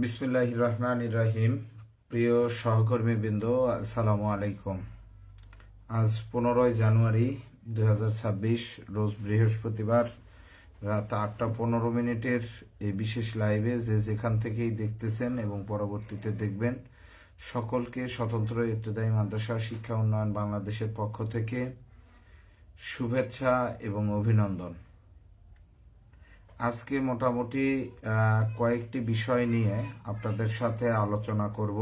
বিসমিল্লাহ রহমান রাহিম। প্রিয় সহকর্মী বৃন্দ আসসালামু আলাইকুম। আজ পনেরোই জানুয়ারি দু হাজার ছাব্বিশ, রোজ বৃহস্পতিবার রাত আটটা পনেরো মিনিটের এই বিশেষ লাইভে যে যেখান থেকেই দেখতেছেন এবং পরবর্তীতে দেখবেন, সকলকে স্বতন্ত্র ইবতদায়ী মাদ্রাসা শিক্ষা উন্নয়ন বাংলাদেশের পক্ষ থেকে শুভেচ্ছা এবং অভিনন্দন। আজকে মোটামুটি কয়েকটি বিষয় নিয়ে আপনাদের সাথে আলোচনা করব।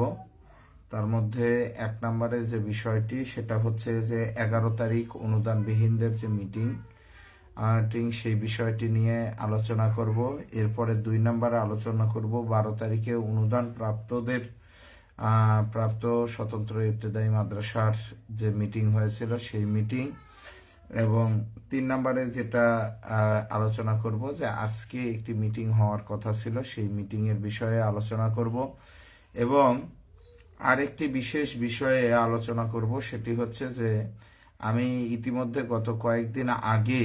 তার মধ্যে এক নম্বরে যে বিষয়টি, সেটা হচ্ছে যে এগারো তারিখ অনুদানবিহীনদের যে মিটিং টিং সেই বিষয়টি নিয়ে আলোচনা করব। এরপরে দুই নম্বরে আলোচনা করব বারো তারিখে অনুদান প্রাপ্তদের প্রাপ্ত স্বতন্ত্র ইবতদায়ী মাদ্রাসার যে মিটিং হয়েছিল সেই মিটিং এবং তিন নম্বরে যেটা আলোচনা করব যে আজকে একটি মিটিং হওয়ার কথা ছিল, সেই মিটিং এর বিষয়ে আলোচনা করব এবং আরেকটি বিশেষ বিষয়ে আলোচনা করব, সেটি হচ্ছে যে আমি ইতিমধ্যে গত কয়েকদিন আগে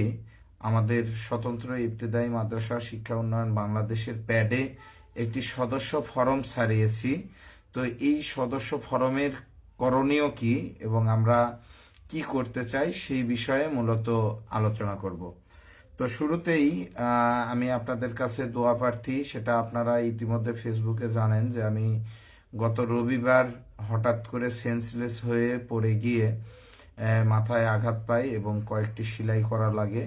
আমাদের স্বতন্ত্র ইবতদায়ী মাদ্রাসা শিক্ষা উন্নয়ন বাংলাদেশের প্যাডে একটি সদস্য ফরম ছাড়িয়েছি। তো এই সদস্য ফরমের করণীয় কি? এবং আমরা কি করতে চাই সেই বিষয়ে মূলত আলোচনা করব। তো শুরুতেই আমি আপনাদের কাছে দোয়া প্রার্থী, সেটা আপনারা ইতিমধ্যে ফেসবুকে জানেন যে আমি গত রবিবার হঠাৎ করে সেন্সলেস হয়ে পড়ে গিয়ে মাথায় আঘাত পাই এবং কয়েকটি সেলাই করা লাগে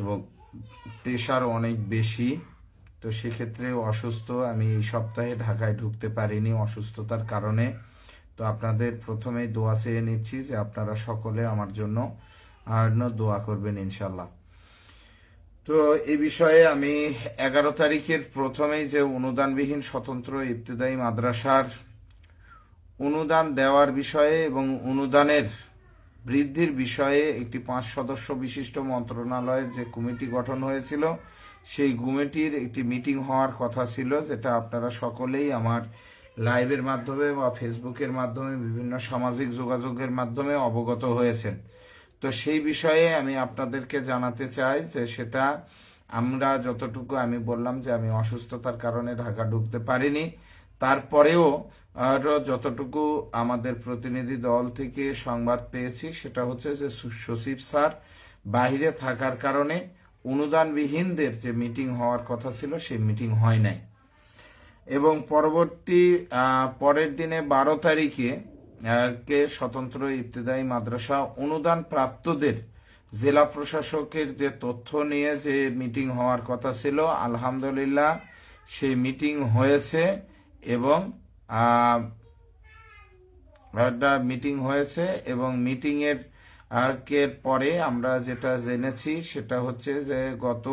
এবং প্রেশার অনেক বেশি। তো সেক্ষেত্রে অসুস্থ, আমি এই সপ্তাহে ঢাকায় ঢুকতে পারিনি অসুস্থতার কারণে। তো আপনাদের প্রথমেই দোয়া চেয়ে নিচ্ছি যে আপনারা সকলে আমার জন্য আর দোয়া করবেন ইনশাল্লাহ তো এই বিষয়ে আমি এগারো তারিখের প্রথমেই যে অনুদানবিহীন স্বতন্ত্র ইবতদায়ী মাদ্রাসার অনুদান দেওয়ার বিষয়ে এবং অনুদানের বৃদ্ধির বিষয়ে একটি পাঁচ সদস্য বিশিষ্ট মন্ত্রণালয়ের যে কমিটি গঠন হয়েছিল, সেই কমিটির একটি মিটিং হওয়ার কথা ছিল, যেটা আপনারা সকলেই আমার লাইভের মাধ্যমে বা ফেসবুকের মাধ্যমে বিভিন্ন সামাজিক যোগাযোগের মাধ্যমে অবগত হয়েছেন। তো সেই বিষয়ে আমি আপনাদেরকে জানাতে চাই যে সেটা আমরা যতটুকু আমি বললাম যে আমি অসুস্থতার কারণে ঢাকা ঢুকতে পারিনি। তারপরেও আরও যতটুকু আমাদের প্রতিনিধি দল থেকে সংবাদ পেয়েছি সেটা হচ্ছে যে সচিব স্যার বাইরে থাকার কারণে অনুদানবিহীনদের যে মিটিং হওয়ার কথা ছিল, সেই মিটিং হয় নাই। এবং পরবর্তী পরের দিনে বারো তারিখে কে স্বতন্ত্র ইবতদায়ী মাদ্রাসা অনুদান প্রাপ্তদের জেলা প্রশাসকের যে তথ্য নিয়ে যে মিটিং হওয়ার কথা ছিল, আলহামদুলিল্লাহ সেই মিটিং হয়েছে এবং একটা মিটিং হয়েছে এবং মিটিং এর এর পরে আমরা যেটা জেনেছি সেটা হচ্ছে যে গত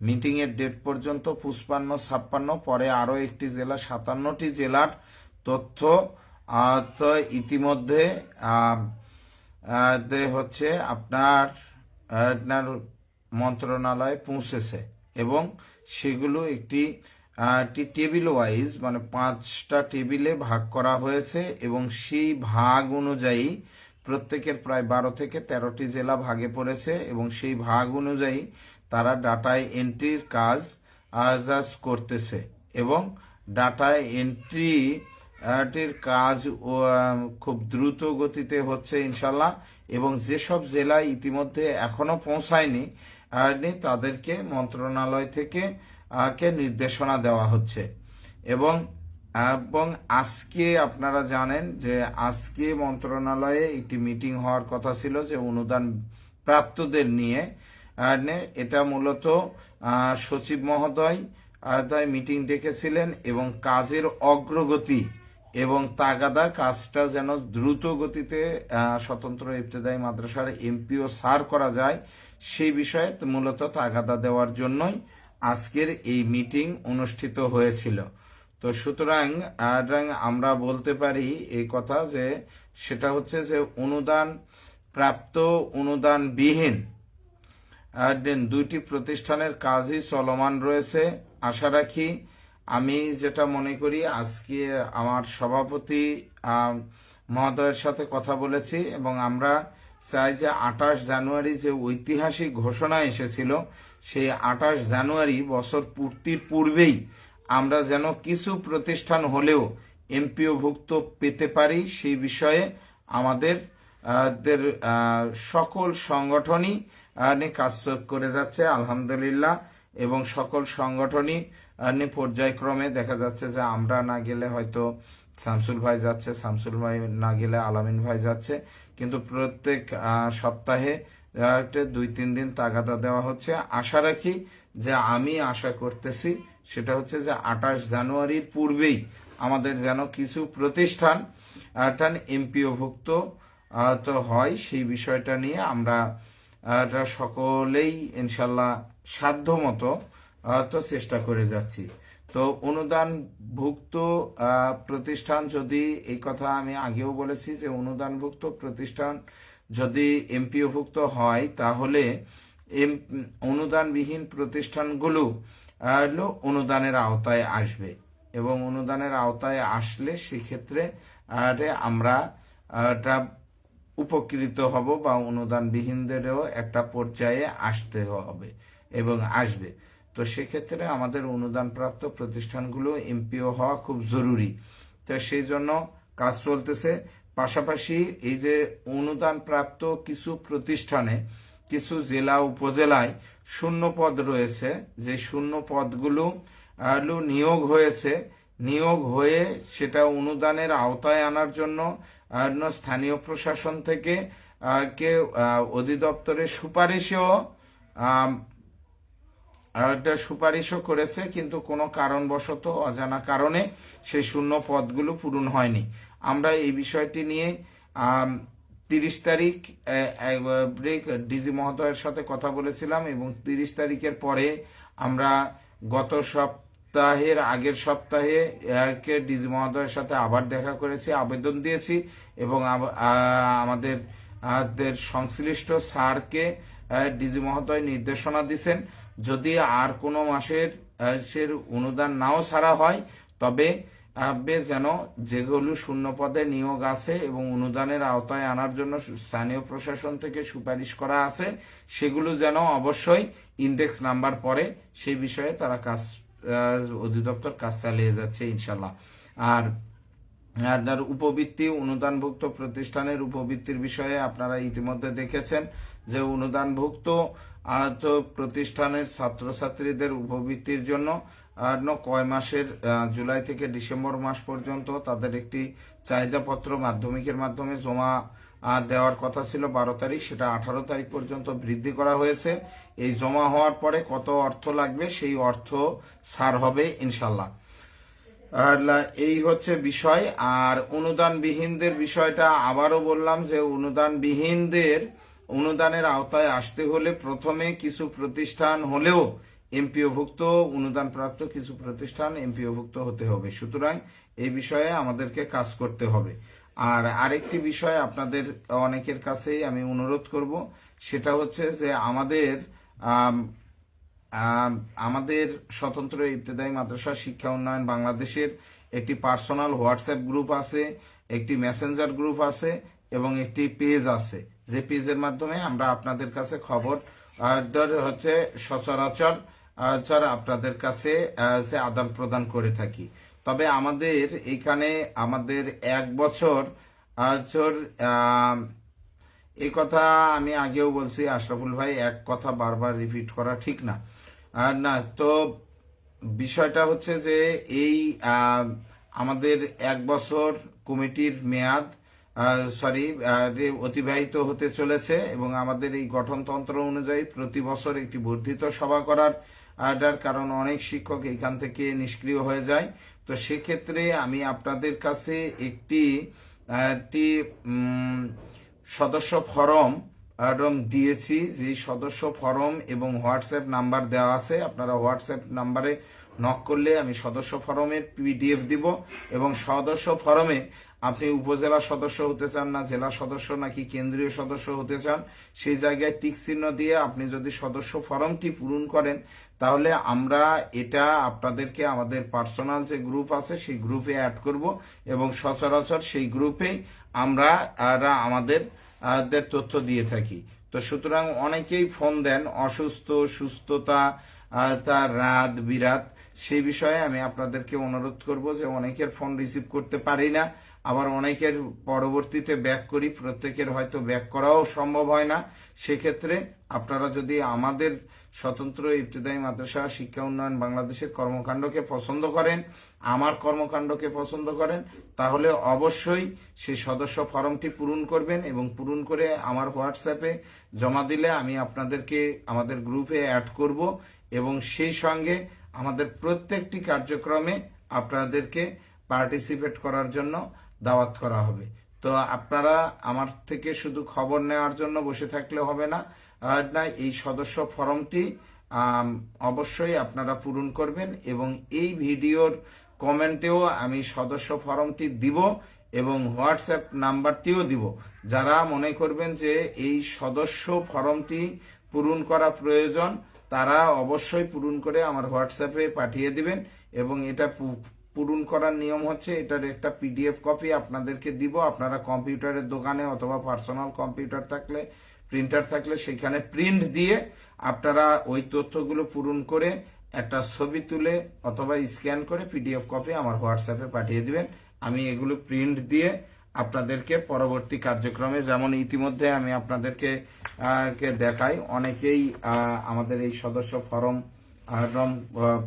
মিটিং এর ডেট পর্যন্ত পুষ্পান্ন ছাপ্পান্ন, পরে আরও একটি জেলা, সাতান্নটি জেলার তথ্য ইতিমধ্যে হচ্ছে আপনার আপনার মন্ত্রণালয়ে পৌঁছেছে। এবং সেগুলো একটি একটি টেবিল ওয়াইজ মানে পাঁচটা টেবিলে ভাগ করা হয়েছে এবং সেই ভাগ অনুযায়ী প্রত্যেকের প্রায় বারো থেকে তেরোটি জেলা ভাগে পড়েছে এবং সেই ভাগ অনুযায়ী তারা ডাটায় এন্ট্রির কাজ আজ আজ করতেছে এবং ডাটা এন্ট্রি টির কাজ খুব দ্রুত গতিতে হচ্ছে ইনশাল্লাহ এবং যেসব জেলায় ইতিমধ্যে এখনও পৌঁছায়নি তাদেরকে মন্ত্রণালয় থেকে কে নির্দেশনা দেওয়া হচ্ছে। এবং এবং আজকে আপনারা জানেন যে আজকে মন্ত্রণালয়ে একটি মিটিং হওয়ার কথা ছিল যে অনুদান প্রাপ্তদের নিয়ে এটা মূলত সচিব মহোদয় আহ, মিটিং ডেকেছিলেন এবং কাজের অগ্রগতি এবং তাগাদা কাজটা যেন দ্রুত গতিতে স্বতন্ত্র ইবতদায়ী মাদ্রাসার এমপিও সার করা যায় সেই বিষয়ে মূলত তাগাদা দেওয়ার জন্যই আজকের এই মিটিং অনুষ্ঠিত হয়েছিল। তো সুতরাং আমরা বলতে পারি এই কথা যে সেটা হচ্ছে যে অনুদান প্রাপ্ত অনুদান বিহীন আর দেন দুইটি প্রতিষ্ঠানের কাজই চলমান রয়েছে। আশা রাখি আমি যেটা মনে করি আজকে আমার সভাপতি মহোদয়ের সাথে কথা বলেছি এবং আমরা চাই যে আঠাশ জানুয়ারি যে ঐতিহাসিক ঘোষণা এসেছিল সেই আঠাশ জানুয়ারি বছর পূর্তির পূর্বেই আমরা যেন কিছু প্রতিষ্ঠান হলেও এমপিওভুক্ত পেতে পারি। সেই বিষয়ে আমাদের দের, সকল সংগঠনই কাজ করে যাচ্ছে, আলহামদুলিল্লাহ। এবং সকল সংগঠনই নিয়ে পর্যায়ক্রমে দেখা যাচ্ছে যে আমরা না গেলে হয়তো শামসুল ভাই যাচ্ছে, শামসুল ভাই না গেলে আলামিন ভাই যাচ্ছে। কিন্তু প্রত্যেক সপ্তাহে দুই, তিন দিন তাগাদা দেওয়া হচ্ছে। আশা রাখি যে আমি আশা করতেছি, সেটা হচ্ছে যে আঠাশ জানুয়ারির পূর্বেই আমাদের যেন কিছু প্রতিষ্ঠান এমপিওভুক্ত তো হয়, সেই বিষয়টা নিয়ে আমরা সকলেই ইনশাল্লাহ সাধ্য মতো তো চেষ্টা করে যাচ্ছি। তো অনুদানভুক্ত প্রতিষ্ঠান যদি, এই কথা আমি আগেও বলেছি যে অনুদানভুক্ত প্রতিষ্ঠান যদি এমপিওভুক্ত হয়, তাহলে এম, অনুদানবিহীন প্রতিষ্ঠানগুলো অনুদানের আওতায় আসবে। এবং অনুদানের আওতায় আসলে সেক্ষেত্রে আমরা উপকৃত হব বা অনুদানবিহীনদেরও একটা পর্যায়ে আসতে হবে এবং আসবে। তো সেক্ষেত্রে আমাদের অনুদানপ্রাপ্ত প্রতিষ্ঠানগুলো এমপিও হওয়া খুব জরুরি। তো সেই জন্য কাজ চলতেছে। পাশাপাশি এই যে অনুদানপ্রাপ্ত কিছু প্রতিষ্ঠানে, কিছু জেলা উপজেলায় শূন্য পদ রয়েছে। যে শূন্য পদগুলো নিয়োগ হয়েছে। নিয়োগ হয়ে সেটা অনুদানের আওতায় আনার জন্য স্থানীয় প্রশাসন থেকে আহ, কে অধিদপ্তরের সুপারিশেও সুপারিশও করেছে কিন্তু কোনো কারণবশত অজানা কারণে সেই শূন্য পদগুলো পূরণ হয়নি। আমরা এই বিষয়টি নিয়ে তিরিশ তারিখ ডিজি মহোদয়ের সাথে কথা বলেছিলাম এবং তিরিশ তারিখের পরে আমরা গত সপ্তাহের আগের সপ্তাহে কে ডিজি মহোদয়ের সাথে আবার দেখা করেছি, আবেদন দিয়েছি এবং আমাদের সংশ্লিষ্ট স্যারকে ডিজি মহোদয় নির্দেশনা দিছেন। যদি আর কোনো মাসের সের অনুদান নাও ছাড়া হয়, তবে যেন যেগুলো শূন্য পদে নিয়োগ আছে এবং অনুদানের আওতায় আনার জন্য স্থানীয় প্রশাসন থেকে সুপারিশ করা আছে, সেগুলো যেন অবশ্যই ইন্ডেক্স নাম্বার পরে সেই বিষয়ে তারা কাজ অধিদপ্তর কাজ চালিয়ে যাচ্ছে ইনশাল্লাহ আর, আপনার উপবৃত্তি, অনুদানভুক্ত প্রতিষ্ঠানের উপবৃত্তির বিষয়ে আপনারা ইতিমধ্যে দেখেছেন যে অনুদানভুক্ত প্রতিষ্ঠানের ছাত্রছাত্রীদের উপবৃত্তির জন্য কয় মাসের জুলাই থেকে ডিসেম্বর মাস পর্যন্ত তাদের একটি চাহিদাপত্র মাধ্যমিকের মাধ্যমে জমা দেওয়ার কথা ছিল বারো তারিখ, সেটা আঠারো তারিখ পর্যন্ত বৃদ্ধি করা হয়েছে। এই জমা হওয়ার পরে কত অর্থ লাগবে সেই অর্থ সার হবে ইনশাল্লাহ এই হচ্ছে বিষয়। আর অনুদানবিহীনদের বিষয়টা আবারও বললাম যে অনুদানবিহীনদের, অনুদানের আওতায় আসতে হলে প্রথমে কিছু প্রতিষ্ঠান হলেও এমপিওভুক্ত, অনুদানপ্রাপ্ত কিছু প্রতিষ্ঠান এমপিওভুক্ত হতে হবে। সুতরাং এই বিষয়ে আমাদেরকে কাজ করতে হবে। আর আরেকটি বিষয় আপনাদের অনেকের কাছেই আমি অনুরোধ করব সেটা হচ্ছে যে আমাদের আম, আম, আমাদের স্বতন্ত্র ইবতেদায়ী মাদ্রাসা শিক্ষা উন্নয়ন বাংলাদেশের একটি পার্সোনাল হোয়াটসঅ্যাপ গ্রুপ আছে একটি মেসেঞ্জার গ্রুপ আছে এবং একটি পেজ আছে। যে পেজের মাধ্যমে আমরা আপনাদের কাছে খবর হচ্ছে সচরাচর চর আপনাদের কাছে আদান প্রদান করে থাকি। তবে আমাদের এখানে, আমাদের এক বছর এই কথা আমি আগেও বলছি, আশরাফুল ভাই, এক কথা বারবার রিপিট করা ঠিক না। আর না, তো বিষয়টা হচ্ছে যে এই আমাদের এক বছর কমিটির মেয়াদ সরি অতিবাহিত হতে চলেছে এবং আমাদের এই গঠনতন্ত্র অনুযায়ী প্রতি বছর একটি বর্ধিত সভা করার আডার কারণ অনেক শিক্ষক এখান থেকে নিষ্ক্রিয় হয়ে যায়। তো সেক্ষেত্রে আমি আপনাদের কাছে একটি একটি সদস্য ফরম একদম দিয়েছি। যে সদস্য ফরম এবং হোয়াটসঅ্যাপ নাম্বার দেওয়া আছে, আপনারা হোয়াটসঅ্যাপ নাম্বারে নক করলে আমি সদস্য ফরমের পিডিএফ দিব এবং সদস্য ফরমে আপনি উপজেলা সদস্য হতে চান না, জেলা সদস্য নাকি কেন্দ্রীয় সদস্য হতে চান, সেই জায়গায় টিক চিহ্ন দিয়ে আপনি যদি সদস্য ফরমটি পূরণ করেন তাহলে আমরা এটা আপনাদেরকে আমাদের পার্সোনাল যে গ্রুপ আছে, সেই গ্রুপে অ্যাড করব এবং সচরাচর সেই গ্রুপেই আমরা আমাদের তথ্য দিয়ে থাকি। তো সুতরাং অনেকেই ফোন দেন, অসুস্থ, সুস্থতা তার রাত, বিরাত, সেই বিষয়ে আমি আপনাদেরকে অনুরোধ করব যে অনেকের ফোন রিসিভ করতে পারি না। আবার অনেকের পরবর্তীতে ব্যাক করি, প্রত্যেকের হয়তো ব্যাক করাও সম্ভব হয় না। সেক্ষেত্রে আপনারা যদি আমাদের স্বতন্ত্র ইবতদায়ী মাদ্রাসা শিক্ষা উন্নয়ন বাংলাদেশের কর্মকাণ্ডকে পছন্দ করেন, আমার কর্মকাণ্ডকে পছন্দ করেন, তাহলে অবশ্যই সেই সদস্য ফর্মটি পূরণ করবেন এবং পূরণ করে আমার হোয়াটসঅ্যাপে জমা দিলে আমি আপনাদেরকে আমাদের গ্রুপে অ্যাড করব এবং সেই সঙ্গে আমাদের প্রত্যেকটি কার্যক্রমে আপনাদেরকে পার্টিসিপেট করার জন্য দাওয়াত করা হবে। তো আপনারা আমার থেকে শুধু খবর নেওয়ার জন্য বসে থাকলে হবে না। আর না, এই সদস্য ফর্মটি অবশ্যই আপনারা পূরণ করবেন এবং এই ভিডিওর কমেন্টেও আমি সদস্য ফর্মটি দিব এবং হোয়াটসঅ্যাপ নাম্বারটিও দিব। যারা মনে করবেন যে এই সদস্য ফর্মটি পূরণ করা প্রয়োজন, তারা অবশ্যই পূরণ করে আমার হোয়াটসঅ্যাপে পাঠিয়ে দিবেন এবং এটা পূরণ করার নিয়ম হচ্ছে, এটার একটা পিডিএফ কপি আপনাদেরকে দিব। আপনারা কম্পিউটারের দোকানে অথবা পার্সোনাল কম্পিউটার থাকলে প্রিন্টার থাকলে, সেখানে প্রিন্ট দিয়ে আপনারা ওই তথ্যগুলো পূরণ করে একটা ছবি তুলে অথবা স্ক্যান করে পিডিএফ কপি আমার হোয়াটসঅ্যাপে পাঠিয়ে দিবেন। আমি এগুলো প্রিন্ট দিয়ে আপনাদেরকে পরবর্তী কার্যক্রমে, যেমন ইতিমধ্যে আমি আপনাদেরকে কে দেখাই, অনেকেই আমাদের এই সদস্য ফরম রম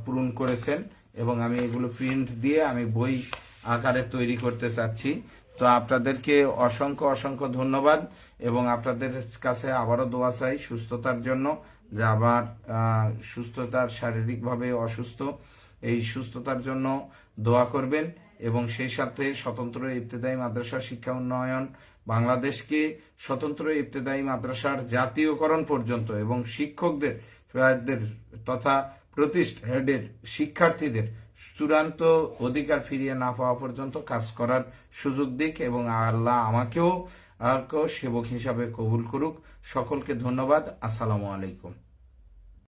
পূরণ করেছেন। এবং আমি এগুলো প্রিন্ট দিয়ে আমি বই আকারে তৈরি করতে চাচ্ছি। তো আপনাদেরকে অসংখ্য অসংখ্য ধন্যবাদ এবং আপনাদের কাছে আবারও দোয়া চাই সুস্থতার জন্য যে আবার সুস্থতার শারীরিকভাবে অসুস্থ। এই সুস্থতার জন্য দোয়া করবেন এবং সেই সাথে স্বতন্ত্র ইবতেদায়ী মাদ্রাসা শিক্ষা উন্নয়ন বাংলাদেশকে স্বতন্ত্র ইবতেদায়ী মাদ্রাসার জাতীয়করণ পর্যন্ত এবং শিক্ষকদের তথা প্রতিষ্ঠানের শিক্ষার্থীদের চূড়ান্ত অধিকার ফিরিয়ে না পাওয়া পর্যন্ত কাজ করার সুযোগ দিক এবং আল্লাহ আমাকেও সেবক হিসাবে কবুল করুক। সকলকে ধন্যবাদ। আসসালামু আলাইকুম।